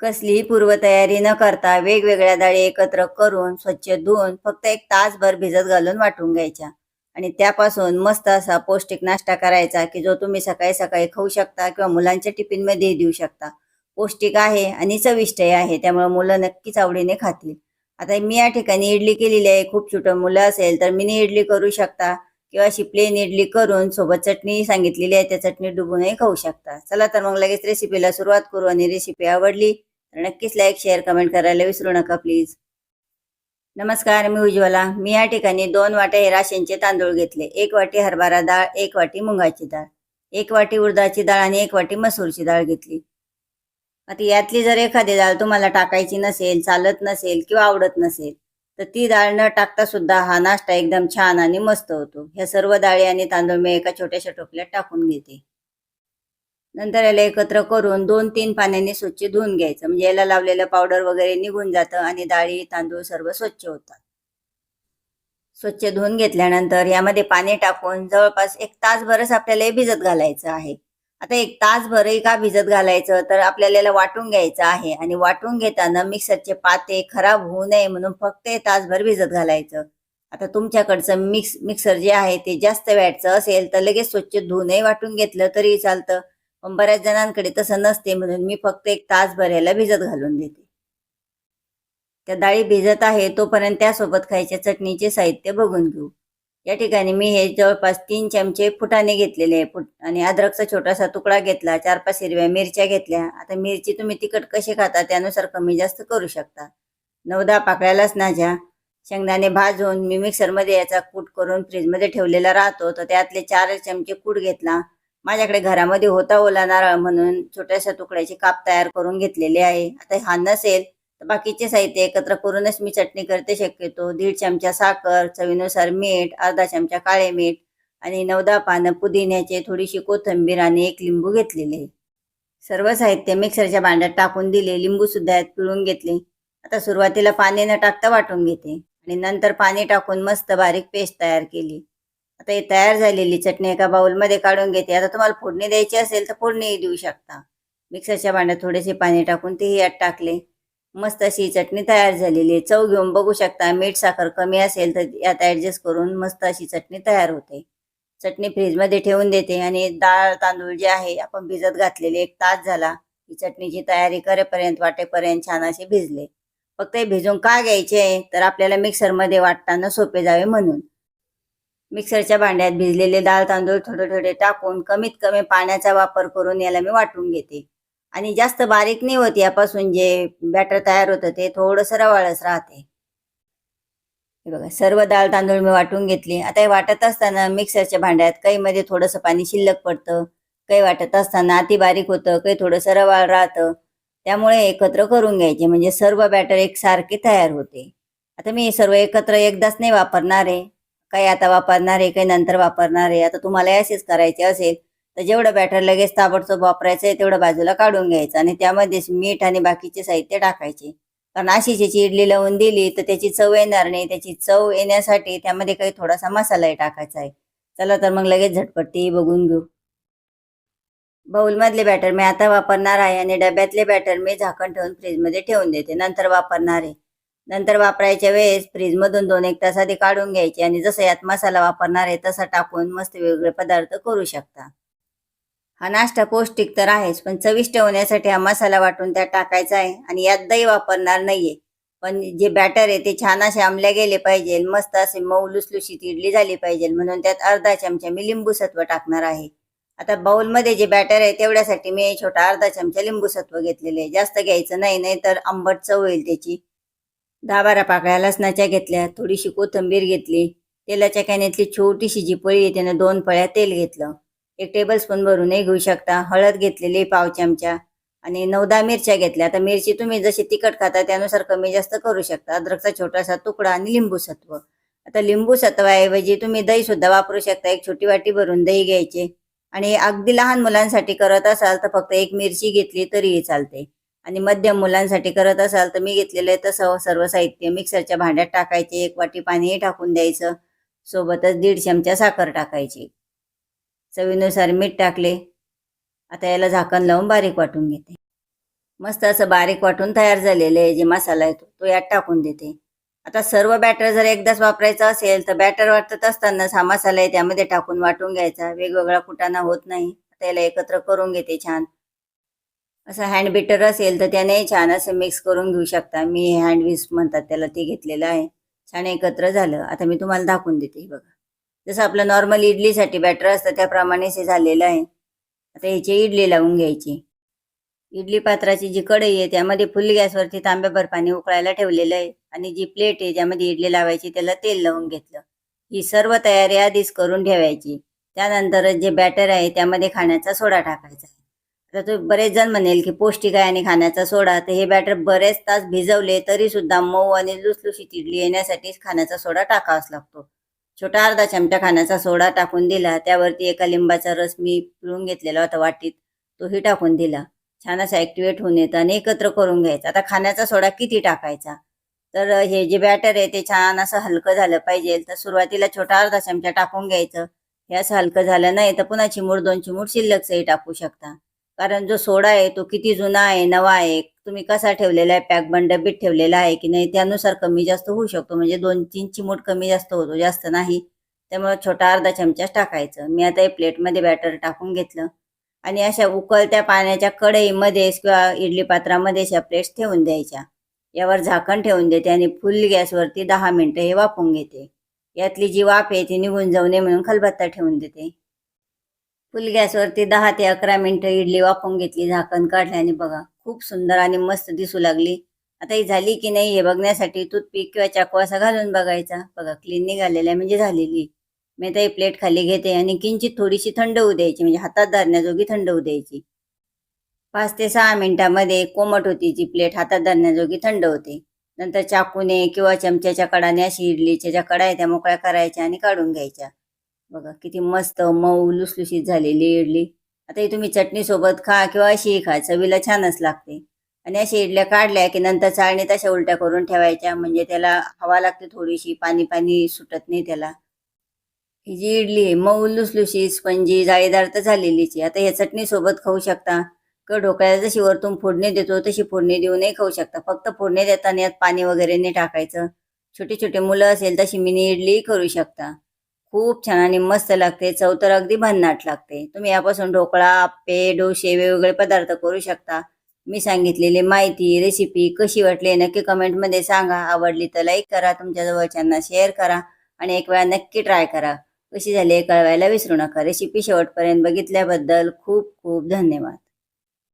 कसलीही पूर्वतयारी न करता वेगवेगळ्या डाळी एकत्र करून स्वच्छ धुवून फक्त एक तासभर भिजत घालून वाटून घ्यायच्या. आणि त्यापासून मस्त असा पौष्टिक नाश्ता करायचा की जो तुम्ही सकाळी सकाळी खाऊ शकता किंवा मुलांच्या टिफिनमध्ये देऊ शकता. पौष्टिक आहे आणि चविष्टही आहे त्यामुळे मुलं नक्कीच आवडीने खातील. आता मी या ठिकाणी इडली केलेली आहे. खूप छोटं मुलं असेल तर मिनी इडली करू शकता. किंवा अशी प्लेन इडली करून सोबत चटणी सांगितलेली आहे त्या चटणी डुबूनही खाऊ शकता. चला तर मग लगेच रेसिपीला सुरुवात करू आणि रेसिपी आवडली तर नक्कीच लाईक शेअर कमेंट करायला विसरू नका प्लीज नमस्कार मी उज्ज्वला. मी या ठिकाणी दोन वाटे हे राशनचे तांदूळ घेतले. एक वाटी हरभरा डाळ एक वाटी मुगाची डाळ. एक वाटी उडदाची डाळ आणि एक वाटी मसूरची डाळ घेतली. आता यातली जर एखादी डाळ तुम्हाला टाकायची नसेल चालत नसेल किंवा आवडत नसेल तर ती डाळ न टाकता सुद्धा हा नाश्ता एकदम छान आणि मस्त होतो. ह्या सर्व डाळी आणि तांदूळ मी एका छोट्याशा टोपल्यात टाकून घेते. नंतर याला एकत्र करून दोन तीन पाण्याने स्वच्छ धुवून घ्यायचं. म्हणजे याला लावलेलं पावडर वगैरे निघून जातं आणि डाळी तांदूळ सर्व स्वच्छ होतात. स्वच्छ धुवून घेतल्यानंतर यामध्ये पाणी टाकून जवळपास एक तासभरच आपल्याला हे भिजत घालायचं आहे. आता एक तासभरही का भिजत घालायचं तर आपल्याला याला वाटून घ्यायचं आहे. आणि वाटून घेताना मिक्सरचे पाते खराब होऊ नये म्हणून फक्त हे तासभर भिजत घालायचं. आता तुमच्याकडचं मिक्स मिक्सर जे आहे ते जास्त वॅटचं असेल तर लगेच स्वच्छ धुवूनही वाटून घेतलं तरी चालतं. पण बऱ्याच जणांकडे तसं नसते म्हणून मी फक्त एक तासभर याला भिजत घालून देते. त्या डाळी भिजत आहे तोपर्यंत त्यासोबत खायच्या चटणीचे साहित्य बघून घेऊ. या ठिकाणी मी हे जवळपास तीन चमचे फुटाने घेतलेले आहे. फुट आणि अद्रकचा छोटासा तुकडा घेतला चार पाच हिरव्या मिरच्या घेतल्या. आता मिरची तुम्ही तिखट कशी खाता त्यानुसार कमी जास्त करू शकता. नऊ दहा पाकळ्या शेंगदाणे भाजून मी मिक्सरमध्ये याचा कूट करून फ्रीजमध्ये ठेवलेला राहतो. तर त्यातले चार चमचे कूट घेतला. माझ्याकडे घरामध्ये होता ओला नारळ म्हणून छोट्याशा तुकड्याचे काप तयार करून घेतलेले आहे. आता हा नसेल बाकीचे साहित्य एकत्र करूनच मी चटणी करते शक्यतो. दीड चमचा साखर चवीनुसार मीठ अर्धा चमचा काळे मीठ आणि नवदा पानं पुदिन्याचे थोडीशी कोथिंबीर आणि एक लिंबू घेतलेले. सर्व साहित्य मिक्सरच्या भांड्यात टाकून दिले. लिंबू सुद्धा यात पिळून घेतले. आता सुरुवातीला पाणी न टाकता वाटून घेते आणि नंतर पाणी टाकून मस्त बारीक पेस्ट तयार केली. आता ही तयार झालेली चटणी एका बाउलमध्ये काढून घेते. आता तुम्हाला फोडणी द्यायची असेल तर फोडणीही देऊ शकता. मिक्सरच्या भांड्यात थोडेसे पाणी टाकून तेही यात टाकले. मस्त अशी चटणी तयार झालेली आहे. चव घेऊन बघू शकता. मीठ साखर कमी असेल तर यात ॲडजस्ट करून मस्त अशी चटणी तयार होते. चटणी फ्रीजमध्ये ठेवून देते आणि डाळ तांदूळ जे आहे आपण भिजत घातलेले एक तास झाला. ही चटणीची तयारी करेपर्यंत वाटेपर्यंत छान असे भिजले. फक्त हे भिजून का घ्यायचे तर आपल्याला मिक्सरमध्ये वाटताना सोपे जावे म्हणून. मिक्सरच्या भांड्यात भिजलेले डाळ तांदूळ थोडे थोडे टाकून कमीत कमी पाण्याचा वापर करून याला मी वाटून घेते. आणि जास्त बारीक नाही होत यापासून जे बॅटर तयार होतं ते थोडंसं रवाळच राहते. हे बघा सर्व डाळ तांदूळ मी वाटून घेतली. आता हे वाटत असताना मिक्सरच्या भांड्यात काही मध्ये थोडंसं पाणी शिल्लक पडतं काही वाटत असताना अति बारीक होतं काही थोडंसं रवाळ राहतं. त्यामुळे एकत्र करून घ्यायचे म्हणजे सर्व बॅटर एकसारखे तयार होते. आता मी सर्व एकत्र एकदाच नाही वापरणार आहे. काही आता वापरणार आहे काही नंतर वापरणार आहे. आता तुम्हाला असेच करायचे असेल तर जेवढं बॅटर लगेच ताबडतोब वापरायचं आहे तेवढं बाजूला काढून घ्यायचं आणि त्यामध्येच मीठ आणि बाकीचे साहित्य टाकायचे. कारण अशी ज्याची इडली लावून दिली तर त्याची चव येणार नाही. त्याची चव येण्यासाठी त्यामध्ये काही थोडासा मसालाही टाकायचा आहे. चला तर मग लगेच झटपट तेही बघून घेऊ. बाऊलमधले बॅटर मी आता वापरणार आहे आणि डब्यातले बॅटर मी झाकण ठेवून फ्रीजमध्ये ठेवून देते. नंतर वापरणार आहे. नंतर वापरायच्या वेळेस फ्रीजमधून दोन एक तास आधी काढून घ्यायचे आणि जसं यात मसाला वापरणार आहे तसा टाकून मस्त वेगवेगळे पदार्थ करू शकता. हा नाश्ता पौष्टिक तर आहेच पण चविष्ट होण्यासाठी हा मसाला वाटून त्यात टाकायचा आहे आणि यात दही वापरणार नाहीये. पण जे बॅटर आहे ते छान असे आंबल्या गेले पाहिजे मस्त असे मऊ लुसलुशीत इडली झाली पाहिजे म्हणून त्यात अर्धा चमचा मी लिंबू सत्व टाकणार आहे. आता बाउलमध्ये जे बॅटर आहे तेवढ्यासाठी मी छोटा अर्धा चमचा लिंबू सत्व घेतलेले आहे. जास्त घ्यायचं नाही नाही तर आंबट चव होईल त्याची. दहा बारा पाकळ्या लसणाच्या घेतल्या थोडीशी कोथिंबीर घेतली तेलाच्या कॅनेतली छोटीशी जी पळी आहे त्यानं दोन पळ्या तेल घेतलं. एक टेबल स्पून भरूनही घेऊ शकता. हळद घेतलेली पाव चमचा. आणि नऊ दहा मिरच्या घेतल्या. आता मिरची तुम्ही जशी तिखट खाता त्यानुसार कमी जास्त करू शकता. अद्रकचा छोटासा तुकडा आणि लिंबू सत्व. आता लिंबू सत्वाऐवजी तुम्ही दही सुद्धा वापरू शकता. एक छोटी वाटी भरून दही घ्यायचे. आणि अगदी लहान मुलांसाठी करत असाल तर फक्त एक मिरची घेतली तरीही चालते. आणि मध्यम मुलांसाठी करत असाल तर मी घेतलेलं आहे तसं सर्व साहित्य मिक्सरच्या भांड्यात टाकायचे. एक वाटी पाणीही टाकून द्यायचं. सोबतच दीड चमचा साखर टाकायची. चवीनुसार मीठ टाकले. आता याला झाकण लावून बारीक वाटून घेते. मस्त असं बारीक वाटून तयार झालेलं आहे जे मसाला येतो तो यात टाकून देते. आता सर्व बॅटर जर एकदाच वापरायचं असेल तर बॅटर वाटत असतानाच हा मसाला आहे त्यामध्ये टाकून वाटून घ्यायचा. वेगवेगळा कुटाणा होत नाही. आता याला एकत्र करून घेते छान. असं हँड बीटर असेल तर त्याने छान असं मिक्स करून घेऊ शकता. मी हँड विस्क म्हणतात त्याला ते घेतलेलं आहे. छान एकत्र झालं. आता मी तुम्हाला दाखवून देते हे बघा. जसं आपलं नॉर्मल इडलीसाठी बॅटर असतं त्याप्रमाणेच हे झालेलं आहे. आता ह्याची इडली लावून घ्यायची. इडली पात्राची जी कढई आहे त्यामध्ये फुल गॅसवरती तांब्याभर पाणी उकळायला ठेवलेलं आहे आणि जी प्लेट आहे ज्यामध्ये इडली लावायची त्याला तेल लावून घेतलं. ही सर्व तयारी आधीच करून ठेवायची. त्यानंतर जे बॅटर आहे त्यामध्ये खाण्याचा सोडा टाकायचा आहे. तर तो बरेच जण म्हणेल की पौष्टिक आहे आणि खाण्याचा सोडा तर हे बॅटर बरेच तास भिजवले तरी सुद्धा मऊ आणि लुसलुशीत इडली येण्यासाठी खाण्याचा सोडा टाकावाच लागतो. छोटा अर्धा चमचा खाण्याचा सोडा टाकून दिला. त्यावरती एका लिंबाचा रस मी पिळून घेतलेला होता वाटीत. तोही टाकून दिला. छान असा ॲक्टिवेट होऊन येतं आणि एकत्र करून घ्यायचा. आता खाण्याचा सोडा किती टाकायचा? तर हे जे बॅटर आहे ते छान असं हलकं झालं पाहिजे. तर सुरुवातीला छोटा अर्धा चमचा टाकून घ्यायचं. हे असं हलकं झालं नाही तर पुन्हा चिमूड दोन चिमूड शिल्लकचंही टाकू शकता. कारण जो सोडा आहे तो किती जुना आहे नवा आहे तुम्ही कसा ठेवलेला आहे? पॅक बंड डब्बीत ठेवलेला आहे की नाही? त्यानुसार कमी जास्त होऊ शकतो. म्हणजे दोन तीन चिमूट कमी जास्त होतो जास्त नाही. त्यामुळे छोटा अर्धा चमचाच टाकायचं. मी आता हे प्लेटमध्ये बॅटर टाकून घेतलं. आणि अशा उकळत्या पाण्याच्या कढईमध्येच किंवा इडली पात्रामध्ये अशा प्लेट्स ठेवून द्यायच्या. यावर झाकण ठेवून देते आणि फुल गॅसवरती दहा मिनटं हे वाफवून घेते. यातली जी वाफ आहे ती निघून जाऊ नये म्हणून खलबत्ता ठेवून देते. फुल गॅसवरती दहा ते अकरा मिनिटं इडली वाफवून घेतली झाकण काढल्याने बघा. खूप सुंदर आणि मस्त दिसू लागली. आता ही झाली की नाही हे बघण्यासाठी टूथपिक किंवा चाकू असा घालून बघायचा. बघा क्लीन निघालेला म्हणजे झालेली. मी आता ही प्लेट खाली घेते आणि किंचित थोडीशी थंड होऊ द्यायची म्हणजे हातात धरण्याजोगी थंड होऊ द्यायची. पाच ते सहा मिनिटामध्ये कोमट होती जी प्लेट हातात धरण्याजोगी थंड होते. नंतर चाकूने किंवा चमच्याच्या कडाने अशी इडलीच्या ज्या कडा आहे त्या मोकळ्या करायच्या आणि काढून घ्यायच्या. बघा किती मस्त मऊ लुसलुशीत झालेली इडली. आता ही तुम्ही चटणी सोबत खा किंवा अशीही खा चवीला छानच लागते. आणि अशा इडल्या काढल्या की नंतर चाळणीत अशा उलट्या करून ठेवायच्या म्हणजे त्याला हवा लागते थोडीशी पाणी पाणी सुटत नाही त्याला. ही जी इडली आहे मऊ लुसलुशी स्पंजी जाळीदार तर झालेलीची आता ह्या चटणी सोबत खाऊ शकता. किंवा ढोकळ्याला जशी वरतून फोडणी देतो तशी फोडणी देऊनही खाऊ शकता. फक्त फोडणी देताना यात पाणी वगैरे नाही टाकायचं. छोटे छोटे मुलं असेल तशी मिनी इडली करू शकता. खूप छान आणि मस्त लागते. चव तर अगदी भन्नाट लागते. तुम्ही यापासून ढोकळा आप्पे डोसे वेगवेगळे पदार्थ करू शकता. मी सांगितलेली माहिती रेसिपी कशी वाटली नक्की कमेंटमध्ये सांगा. आवडली तर लाईक करा तुमच्या जवळच्यांना शेअर करा आणि एक वेळा नक्की ट्राय करा. कशी झाली हे कळवायला विसरू नका. रेसिपी शेवटपर्यंत बघितल्याबद्दल खूप खूप धन्यवाद.